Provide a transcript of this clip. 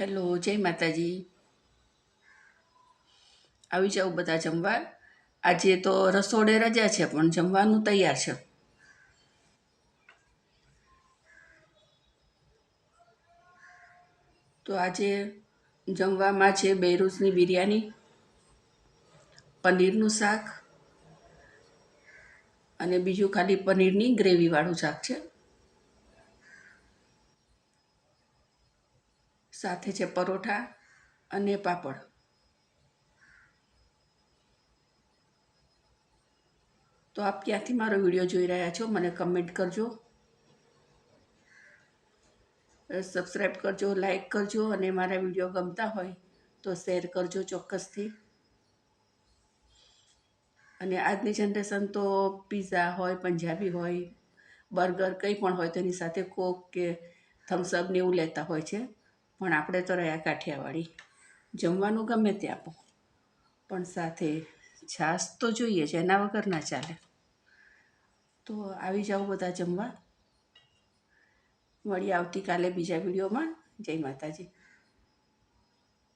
Hello, જય માતાજી. આવી જાઓ બધા જમવા. આજે તો રસોડે રજા છે, પણ જમવાનું તૈયાર છે. તો આજે જમવામાં છે બેરૂસની બિરયાની, પનીરનું શાક અને બીજું ખાલી પનીરની ગ્રેવીવાળું શાક છે. સાથે છે પરોઠા અને પાપડ. તો આપ ક્યાંથી મારો વીડિયો જોઈ રહ્યા છો મને કમેન્ટ કરજો. સબસ્ક્રાઈબ કરજો લાઈક કરજો અને મારા વીડિયો ગમતા હોય તો શેર કરજો ચોક્કસથી. અને આજની જનરેશન તો પીઝા હોય, પંજાબી હોય બર્ગર કંઈ પણ હોય તેની સાથે કોક કે થમ્સઅપ ને એવું લેતા હોય છે. પણ આપણે તો રહ્યા કાઠિયાવાડી. જમવાનું ગમે તે આપો. પણ સાથે છાશ તો જોઈએ છે, એના વગર ના ચાલે. તો આવી જાઓ બધા જમવા. મળીએ આવતીકાલે બીજા વિડીયોમાં. જય માતાજી.